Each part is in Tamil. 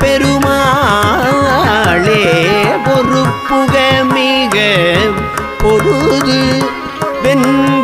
பெருமாளே பொறுப்புக மிக பொருது வென்று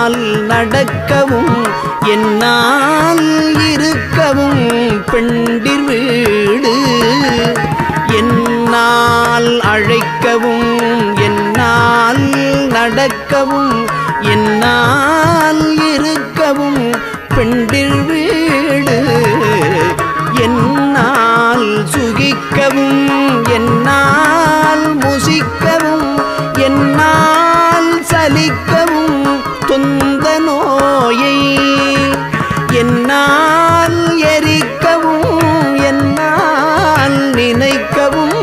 என்னால் நடக்கவும் என்னால் இருக்கவும் பெண்டிர் வீடு. என்னால் அழைக்கவும் என்னால் நடக்கவும் என்னால் இருக்கவும் பெண்டிர் வீடு. என்னால் சுகிக்கவும் என்னால் முசிக்கவும் என்னால் சலிக்க நோயை என்னால் எரிக்கவும் என்னால் நினைக்கவும்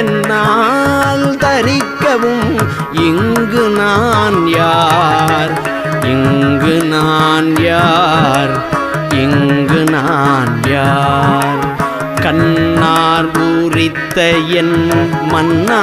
என்னால் தரிக்கவும் இங்கு நான் யார்? இங்கு நான் யார்? இங்கு நான் யார்? கண்ணார் பூரித்த என் மன்னா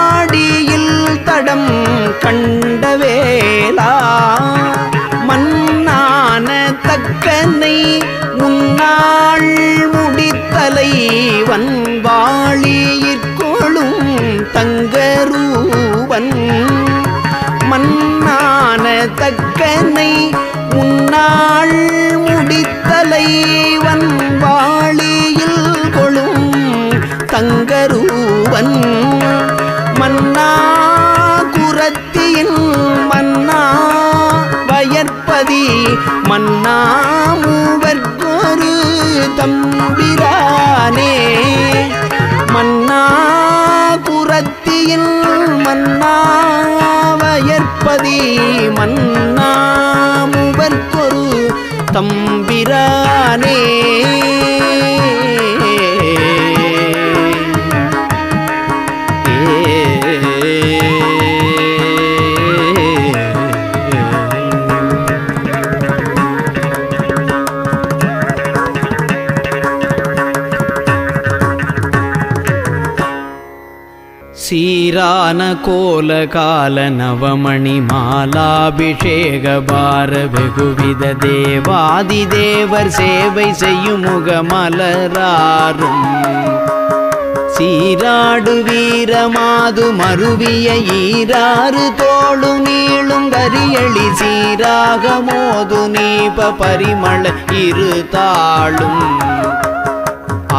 கண்டவேலா மன்னான தக்கனை முன்னாள் முடித்தலை வன்வாளியிற்கொளும் தங்கரூவன். மன்னான தக்கனை முன்னாள் முடித்தலை வன்வாளியில் கொழும் தங்கரூவன். மன்னா குரத்தியின் மன்னா வயற்பதி மன்னா மூவர்கொரு தம்பிரானே. மன்னா குரத்தியின் மன்னா வயற்பதி மன்னா மூவர்கொரு தம்பி சீரான கோல கால நவமணி மாலாபிஷேக பார வெகுவித தேவாதி தேவர் சேவை செய்யும் முகமலராரும் சீராடு வீரமாது மருவிய ஈராறு தோளு நீளும் கரியளி சீராக மோது நீப பரிமள இரு தாளும்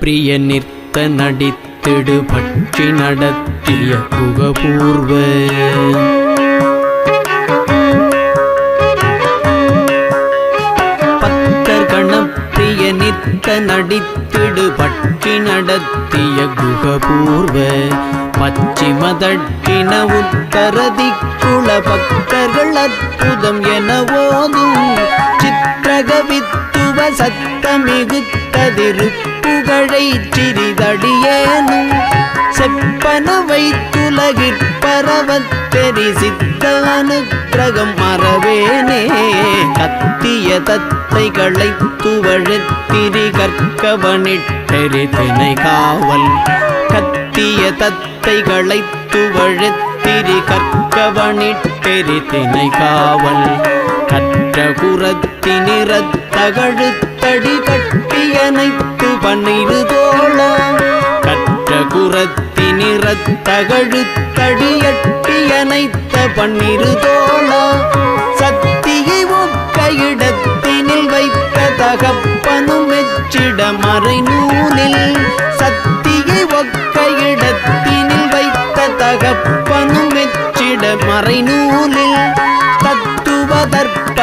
பிரிய நிற்த நடித்திடு பற்றி நடத்திய புகபூர்வ பத்தர் கணப்பிரிய நடித்திடு பற்றி நடத்திய குகபூர்வ. பச்சிமதட்டின உத்தரதிக்குள பக்தர்கள் அற்புதம் என ஓதும் சித்திரகவித்துவ சத்தமிகுத்ததிருப்புகழை சிறிதடியேனும் செப்பன வைத்துலகிற்பரவத் தெரிசித்த அனுக்கிரகம் மறவேனே. கத்திய தத்தைகளை துவழத்திரி கற்கவனிட்டெறி தினை காவல். கத்திய தத்தைகளை துவழத்திரி கற்கவனிட்டெறி தினை காவல். கற்ற குரத்தினிறத்தகழுத்தடி கட்டியனைத்து பன்னிரு தோழா கற்ற குரத்தினிறத்தகழுத்தடியட்டியனைத்த பன்னிரு தோழ சத்தியை ஒக்க இடத்தினில் வைத்த தகப்பனும் மெச்சிட மறை நூலில் சத்தியை ஒக்க இடத்தினில் வைத்த தகப்பனும் மெச்சிட மறை நூலில்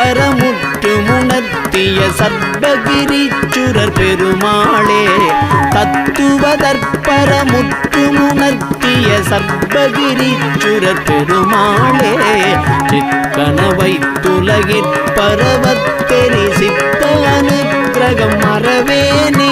தத்துவதற்பரமுற்று முணர்த்திய சர்வகிரிச்சுரர் பெருமாளே தத்துவதற்பரமுற்று முணர்த்திய சர்வகிரிச்சுரர் பெருமாளே சிக்கனவை துலகிற் பரவத்தெரி சித்த அனுக்கிரகம் மறவேனே.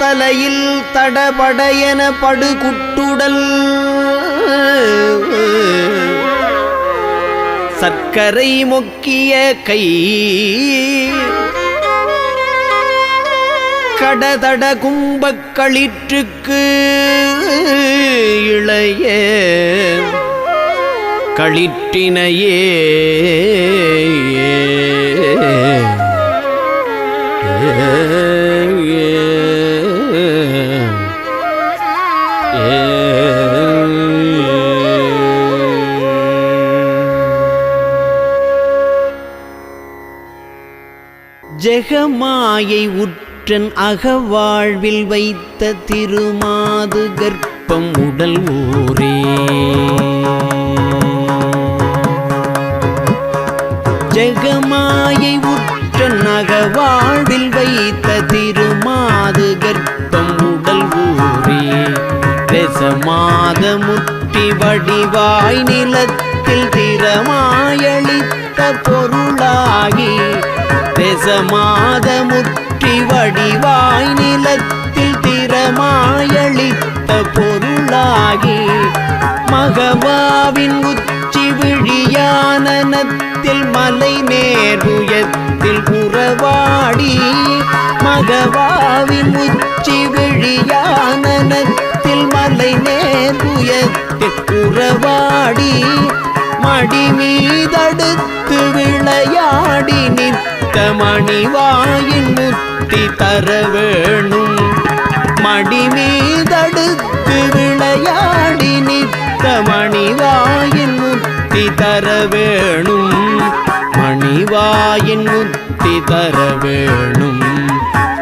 தலையில் தடபடையன படுகுட்டுடல். சர்க்கரை மொக்கிய கை. கடதட கும்பக் களிற்றுக்கு இளைய களிற்றினையே. ஏ. ஜெகமாயை உற்றன் அகவாழ்வில் வைத்த திருமாது கர்ப்பம் உடல் ஊரே. ஜெகமாயை உற்றன் அகவாழ்வில் வைத்த திருமாது கர்ப்பம் உடல் ஊரே. ரசமாத முற்றி வடிவாய் நிலத்தில் திறமாயளித்த பொருளாகி ரசமாத முற்றி வடிவாய் நிலத்தில் திறமாயளித்த பொருளாகி மகவாவின் உச்சி விழியானனத்தில் மலை நேர்வுயத்தில் உறவாடி மகவாவின் உச்சி விழியானனத்தில் மலை நேர்வுயத்தில் உறவாடி மடி மீதடுத்து விளையாடி நிற்க மணிவாயின் முத்தி தர வேணும். மடி மீதடுத்து விளையாடி நிற்க மணிவாயின் முத்தி தர வேணும். மணிவாயின் முத்தி தர வேணும்.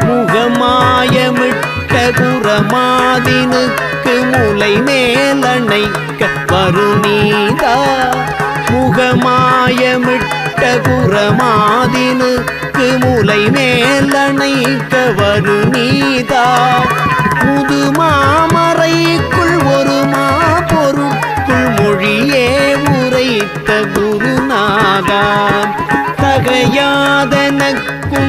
முகமாயமிட்டு குரமாதினுக்கு முலை மேலணைக்க வருநீதா? முகமாயமிட்ட குரமாதினுக்கு முலை மேலணைக்க வருநீதா? முதுமாமறைக்குள் ஒரு மா பொருட்குள் மொழியே உரைத்த குருநாதா? தகையாதனக்கும்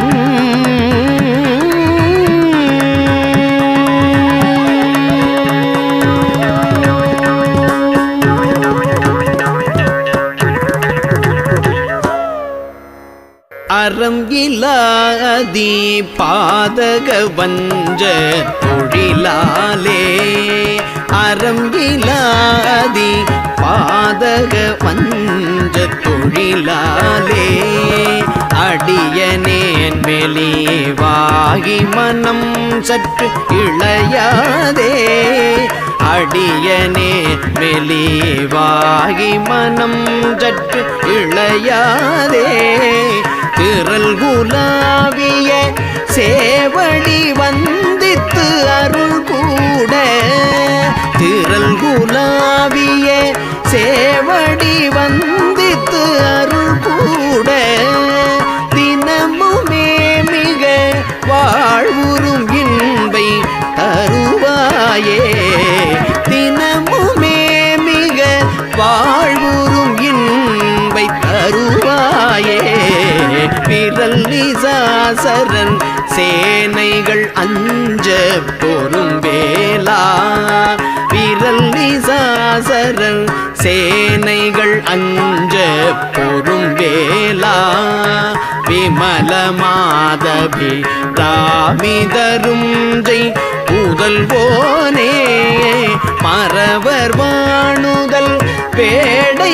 அகிலாதி பாதக வஞ்ச பொழிலாலே அறம் பாதக வஞ்ச தொழிலாலே. அடியனேன் வெளிவாகி மனம் சற்று இளையாதே. அடியனே வெளிவாகி மனம் சற்று இளையாதே. திரள் குலாவிய சேவடி வந்தித்து அருள் கூட. திரள் குலாவிய சேவடி வந்தித்து அருள் கூட. சேரல் நிசாசரன். சேனைகள் அஞ்ச பொறும் வேலா விரல் நிசாசரன். சேனைகள் அஞ்ச பொறும் வேலா விமல மாதபி ராமிதரும் ஜெய். புதல்வோனே மறவர் வாணுதல் பேடை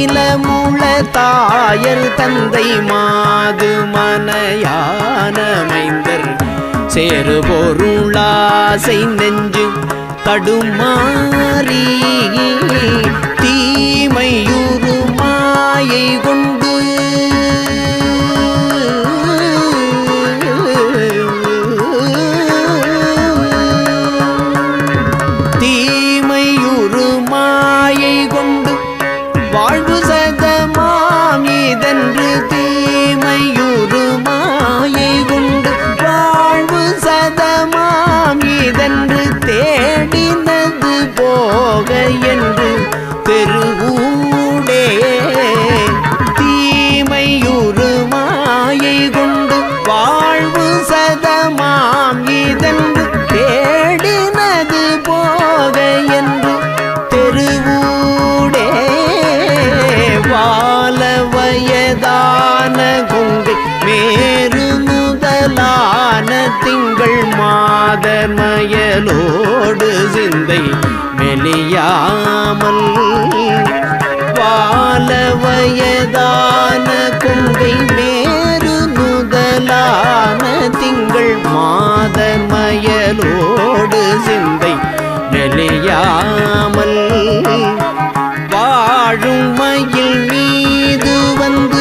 சீலமுள தாயர் தந்தை மாது மனையானமைந்தர் சேரு பொருளாசை நெஞ்சு தடுமாறி தீமையுறு மாயை கொண்டு வயதான கொங்கை மேரு முதலான திங்கள் மாத மயலோடு சிந்தை நெளியாமல் வாழும் மயில் மீது வந்து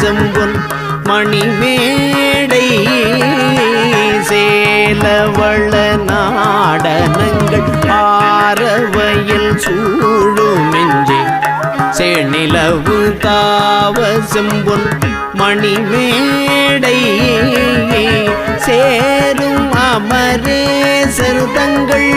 தாவசம்பொன் மணிமேடை சேலவள நாடனங்கள் ஆரவயல் சூழுமின்றி செணிலவு தாவசம்பொன் மணிமேடை சேரும் அமரேசர் தங்கள்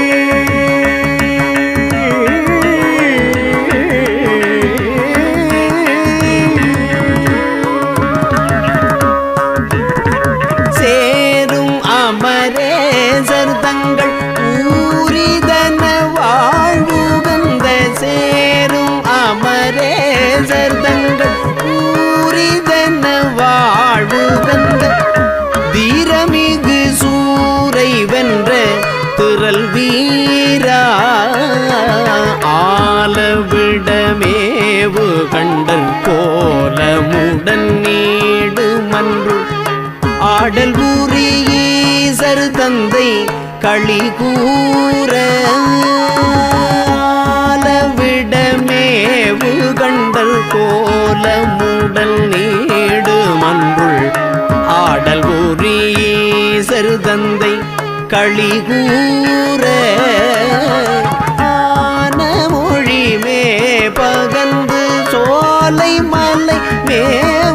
ஆலவிடமேவு கண்டல் கோலமுடன் நீடு மன்று ஆடல் ஊரீசர் தந்தை களி கூற ஆலவிடமேவு கண்டல் கோலமுடல் நீடு மன்றுள் ஆடல் ஊரீசர் தந்தை களி கூற ಮೇಲೆ